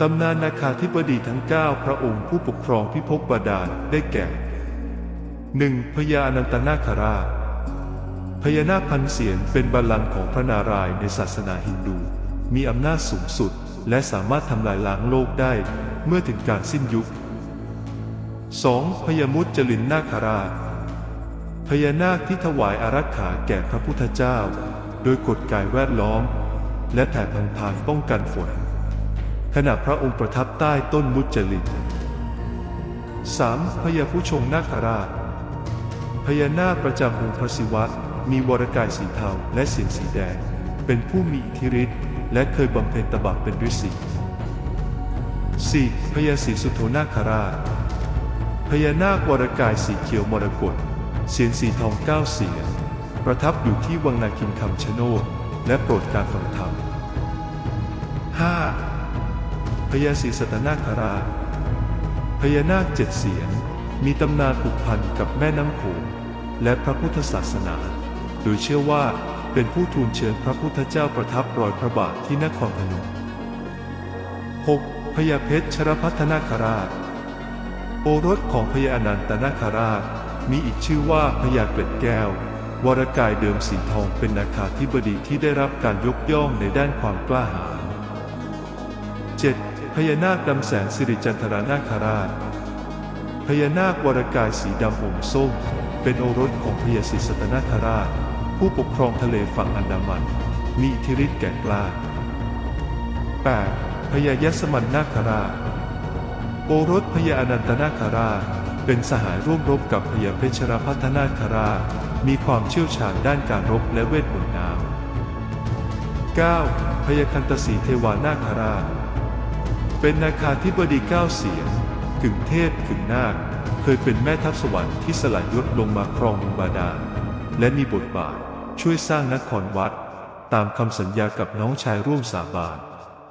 ตำนานนาคาธิบดีทั้ง 9 พระองค์ผู้ปกครองพิภพบาดาลได้แก่ 1. พญาอนันตนาคราช พญานาคพันเสียนเป็นบัลลังก์ของพระนารายณ์ในศาสนาฮินดู มีอำนาจสูงสุด และสามารถทำลายล้างโลกได้เมื่อถึงการสิ้นยุค 2. พญามุจลินนาคราช พญานาคที่ถวายอารักขาแก่พระพุทธเจ้า โดยกฎกายแวดล้อม และแผ่พังทานป้องกันฝน ขณะพระองค์ประทับใต้ต้นมุจลิน 3. พญาผู้ชงนาคราช พญานาคประจำองค์พระศิวะ มีวรกายสีเทาและเสียงสีแดง เป็นผู้มีอิทธิฤทธิ์และเคยบำเพ็ญตบะเป็นฤาษี 4. พญาศรีสุโธนาคราช พญานาควรกายสีเขียวมรกตเสียงสีทองเก้าเสียงประทับอยู่ที่วังนาคินคำชะโนดและโปรดการฟังธรรม 5. พญาศีสตนาคราชพญานาคเจ็ดเสียงมีตำนานผูกพันกับแม่น้ำโขงและพระพุทธศาสนา โดยเชื่อว่าเป็นผู้ทูลเชิญพระพุทธเจ้าประทับรอยพระบาทที่นครพนม 6. พญาเพชรชรพัฒนาคราช โอรสของพญาอนันตนาคราช มีอีกชื่อว่าพญาเกล็ดแก้ว วรกายเดิมสีทองเป็นนาคาธิบดีที่ได้รับการยกย่องในด้านความกล้าหาญ 7. พญานาคดำแสนสิริจันทรานาคราช พญานาควรกายสีดำอมส้ม เป็นโอรสของพญาศิสตนาคราช ผู้ปกครองทะเลฝั่งอันดามัน มีอิทธิฤทธิ์แก่กล้า 8. พญายสมันนาคราช โอรสพญาอนันตนาคราช เป็นสหายร่วมรบกับพญาเพชรพัฒนาคราช มีความเชี่ยวชาญด้านการรบและเวทมนต์น้ำ 9. พญาคันตสีเทวานาคราช เป็นนาคาธิบดีเก้าเสียงกึ่งเทพกึ่งนาค เคยเป็นแม่ทัพสวรรค์ที่สลายยศลงมาครองเมืองบาดาลและมีบทบาทช่วยสร้างนครวัด ตามคำสัญญากับน้องชายร่วมสาบาน